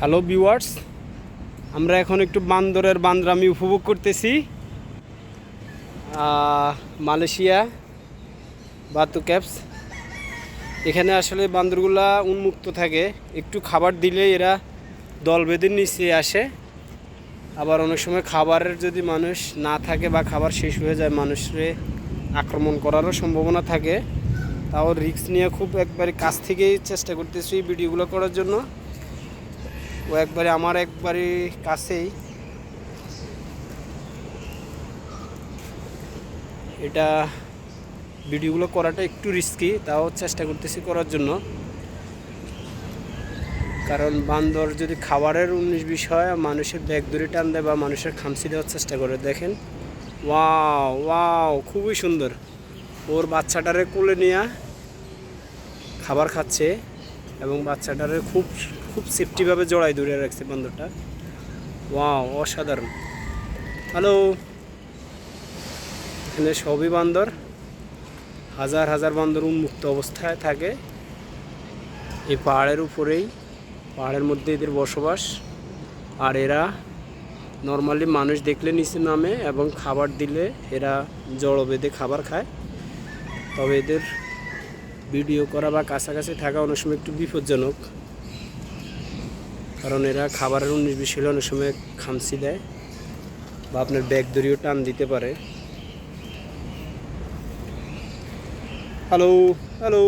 Hello viewers আমরা এখন একটু বান্দরের বান্দরামি উপভোগ করতেছি। Malaysia, Batu Caves. এখানে আসলে বান্দরগুলা উন্মুক্ত থাকে। একটু খাবার দিলে এরা দল বেঁধে নিচে আসে। আবার অনেক সময় খাবারের যদি মানুষ না থাকে বা খাবার শেষ হয়ে যায়, মানুষরে আক্রমণ করারও সম্ভাবনা থাকে। তাও রিস্ক নিয়ে খুব একবারে কাছ থেকেই চেষ্টা করতেছি ভিডিওগুলো করার জন্য। ও একবারে আমার একবারে কাছেই। এটা ভিডিওগুলো করাটা একটু রিস্কি তাও চেষ্টা করতেছি করার জন্য। কারণ বান্দর যদি খাবারের উনিশ বিষয় মানুষের ব্যাগ দড়ি টান দেয় বা মানুষের খামসি দেওয়ার চেষ্টা করে, দেখেন। ওয়াও ওয়াও, খুবই সুন্দর। ওর বাচ্চাটারে কোলে নিয়ে খাবার খাচ্ছে এবং বাচ্চাটারে খুব খুব সেফটিভাবে জড়াই দূরে রাখছে বান্দরটা। ওয়াও অসাধারণ। হ্যালো এখানে সবই বান্দর। হাজার হাজার বান্দর উন্মুক্ত অবস্থায় থাকে। এই পাহাড়ের উপরেই, পাহাড়ের মধ্যে এদের বসবাস। আর এরা নর্মালি মানুষ দেখলে নিচে নামে এবং খাবার দিলে এরা জড়ো বেঁধে খাবার খায়। তবে এদের ভিডিও করা বা কাছাকাছি থাকা অনেক সময় একটু বিপজ্জনক। কারণ এরা খাবারের উনিশ বিশ হলে অনেক সময় খামসি দেয় বা আপনার ব্যাগ দড়িও টান দিতে পারে। Hello hello